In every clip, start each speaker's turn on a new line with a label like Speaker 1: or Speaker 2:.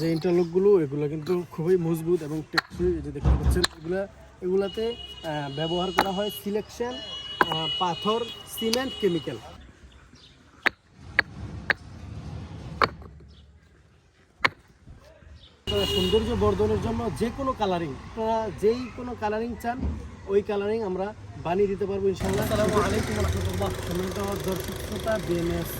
Speaker 1: যে ইন্টারলকগুলো এগুলো কিন্তু খুবই মজবুত এবং টেকসই যে দেখতে পাচ্ছেন এগুলা এগুলাতে ব্যবহার করা হয় সিলেকশন পাথর সিমেন্ট কেমিক্যাল সৌন্দর্য বর্ধনের জন্য যে কোনো কালারিং আপনারা যেই কোনো কালারিং চান ওই কালারিং আমরা বানিয়ে দিতে পারব ইনশাল্লাহ আসসালামু আলাইকুম রহমতুল্লাহ। সম্মানিত দর্শক শ্রোতা BMS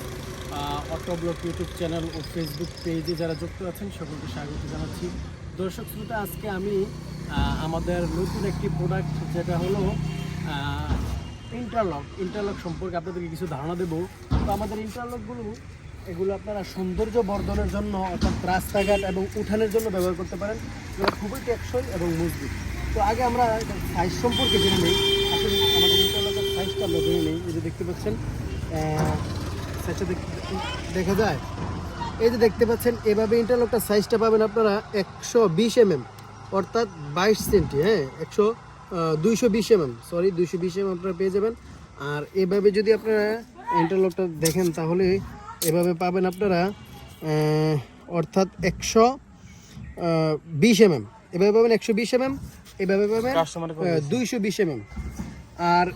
Speaker 1: auto block YouTube channel ও ফেসবুক পেজে যারা যুক্ত আছেন, সকলকে স্বাগত জানাচ্ছি। দর্শক শ্রোতা, আজকে আমি আমাদের নতুন একটি প্রোডাক্ট যেটা হলো ইন্টারলক ইন্টারলক সম্পর্কে আপনাদেরকে কিছু ধারণা দেবো। তো আমাদের ইন্টারলকগুলো এগুলো আপনারা সৌন্দর্য বর্ধনের জন্য অর্থাৎ রাস্তাঘাট এবং উঠানের জন্য ব্যবহার করতে পারেন। এগুলো খুবই টেকসই এবং মজবুত। তো আগে আমরা সাইজ সম্পর্কে জেনে নিই। আসলে আমাদের ইন্টারলকের সাইজটা আমরা জেনে নিই। এই যে দেখতে পাচ্ছেন সাইজটা দেখা যায়। এই যে দেখতে পাচ্ছেন এভাবে ইন্টারলকটার সাইজটা পাবেন আপনারা একশো বিশ এমএম অর্থাৎ বাইশ সেন্টি হ্যাঁ একশো দুইশো বিশ এমএম সরি দুইশো বিশ এমএম আপনারা পেয়ে যাবেন। আর এভাবে যদি আপনারা ইন্টারলকটা দেখেন তাহলে এভাবে পাবেন আপনারা অর্থাৎ একশো বিশ এমএম এভাবে পাবেন একশো বিশ এমএম এভাবে পাবেন দুইশো বিশ এমএম আর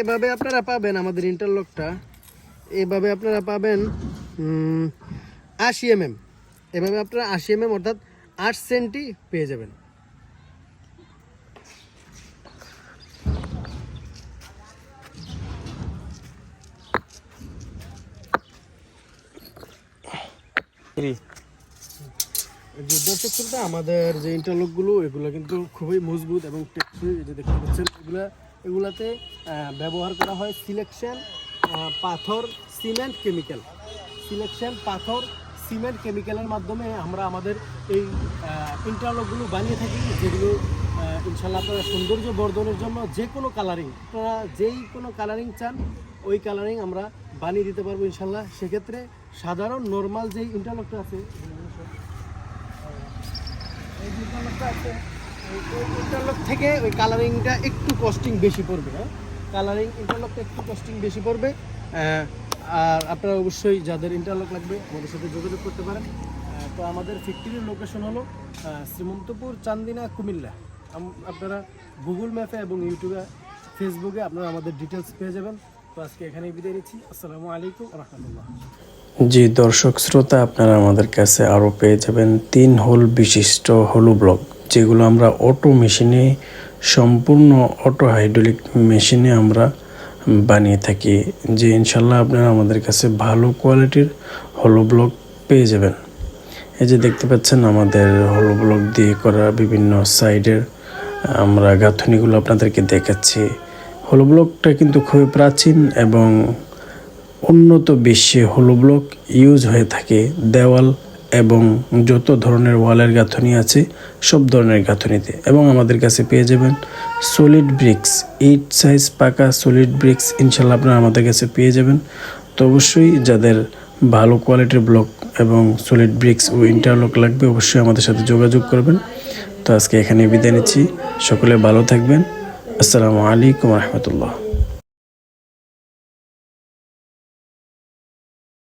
Speaker 1: এভাবে আপনারা পাবেন আমাদের ইন্টারলকটা এভাবে আপনারা পাবেন আশি এমএম। এভাবে আপনারা আশি এমএম অর্থাৎ আট সেন্টি পেয়ে যাবেন। যে দর্শক শ্রোতা আমাদের যে ইন্টারলকগুলো এগুলো কিন্তু খুবই মজবুত এবং টেকসই যে দেখতে পাচ্ছেন এগুলা এগুলাতে ব্যবহার করা হয় সিলেকশন পাথর, সিমেন্ট, কেমিক্যাল। সিলেকশন পাথর, সিমেন্ট, কেমিক্যালের মাধ্যমে আমরা আমাদের এই ইন্টারলকগুলো বানিয়ে থাকি, যেগুলো ইনশাল্লাহ আপনারা সৌন্দর্য বর্ধনের জন্য যে কোনো কালারিং আপনারা যেই কোনো কালারিং চান, ওই কালারিং আমরা বানিয়ে দিতে পারব ইনশাল্লাহ সেক্ষেত্রে সাধারণ নর্মাল যেই ইন্টারলকটা আছে ইন্টারলকটা আছে ইন্টারলক থেকে ওই কালারিংটা একটু কস্টিং বেশি পড়বে হ্যাঁ? কালারিং ইন্টারলকটা একটু কস্টিং বেশি পড়বে। আর আপনারা অবশ্যই যাদের ইন্টারলক লাগবে আমাদের সাথে যোগাযোগ করতে পারেন। তো আমাদের ফ্যাক্টরির লোকেশন হলো শ্রীমন্তপুর, চান্দিনা, কুমিল্লা। আপনারা গুগল ম্যাপে এবং ইউটিউবে ফেসবুকে আপনারা আমাদের ডিটেলস পেয়ে যাবেন। তো আজকে এখানেই বিদায় নিচ্ছি। আসসালামু আলাইকুম রহমতুল্লাহ।
Speaker 2: জি, দর্শক শ্রোতা, আপনারা আমাদের কাছে আরও পেয়ে যাবেন তিন হোল বিশিষ্ট হলু ব্লক যেগুলো আমরা অটো মেশিনে সম্পূর্ণ অটো হাইড্রোলিক মেশিনে আমরা বানিয়ে থাকি। যে ইনশাল্লাহ আপনারা আমাদের কাছে ভালো কোয়ালিটির হলো ব্লক পেয়ে যাবেন। এই যে দেখতে পাচ্ছেন, আমাদের হলো ব্লক দিয়ে করা বিভিন্ন সাইডের আমরা গাঁথনিগুলো আপনাদেরকে দেখাচ্ছি। হলো ব্লকটা কিন্তু খুবই প্রাচীন এবং উন্নত বিশ্বে হলো ব্লক ইউজ হয়ে থাকে দেওয়াল এবং যত ধরনের ওয়ালের গাঁথনি আছে, সব ধরনের গাঁথনিতে। এবং আমাদের কাছে পেয়ে যাবেন সলিড ব্রিক্স এইট সাইজ পাকা সলিড ব্রিক্স ইনশাল্লাহ আপনারা আমাদের কাছে পেয়ে যাবেন। তো অবশ্যই যাদের ভালো কোয়ালিটির ব্লক এবং সলিড ব্রিক্স ও ইন্টারলক লাগবে, অবশ্যই আমাদের সাথে যোগাযোগ করবেন। তো আজকে এখানে বিদায় নিচ্ছি। সকলে ভালো থাকবেন। আসসালামু আলাইকুম রহমতুল্লাহ।